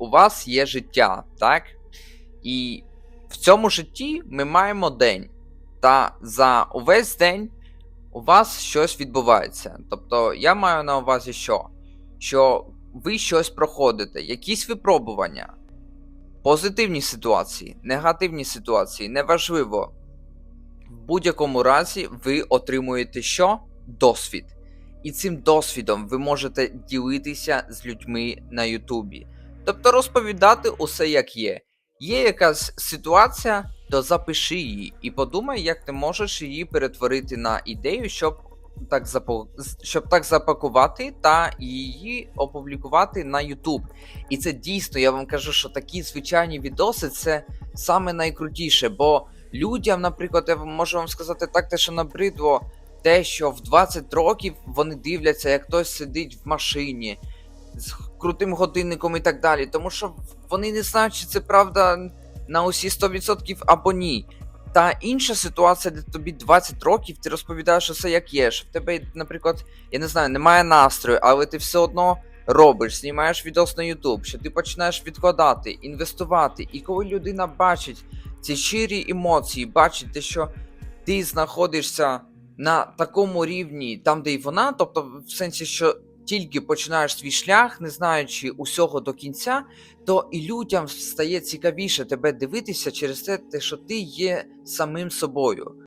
у вас є життя, так? І в цьому житті ми маємо день. Та за увесь день у вас щось відбувається. Тобто, я маю на увазі, що? Що ви щось проходите, якісь випробування, позитивні ситуації, негативні ситуації, неважливо. В будь-якому разі ви отримуєте що? Досвід. І цим досвідом ви можете ділитися з людьми на Ютубі. Тобто розповідати усе як є. Є якась ситуація, то запиши її і подумай, як ти можеш її перетворити на ідею, щоб так, запо... щоб так запакувати та її опублікувати на YouTube. І це дійсно, я вам кажу, що такі звичайні відоси це саме найкрутіше, бо людям, наприклад, я можу вам сказати так, те, що набридло, те, що в 20 років вони дивляться, як хтось сидить в машині з крутим годинником і так далі. Тому що вони не знають, чи це правда на усі 100% або ні. Та інша ситуація, де тобі 20 років, ти розповідаєш усе як є. Що в тебе, наприклад, я не знаю, немає настрою, але ти все одно робиш, знімаєш відос на YouTube, що ти починаєш відкладати, інвестувати. І коли людина бачить ці щирі емоції, бачить те, що ти знаходишся на такому рівні, там, де і вона, тобто, в сенсі, що тільки починаєш свій шлях, не знаючи усього до кінця, то і людям стає цікавіше тебе дивитися через те, що ти є самим собою.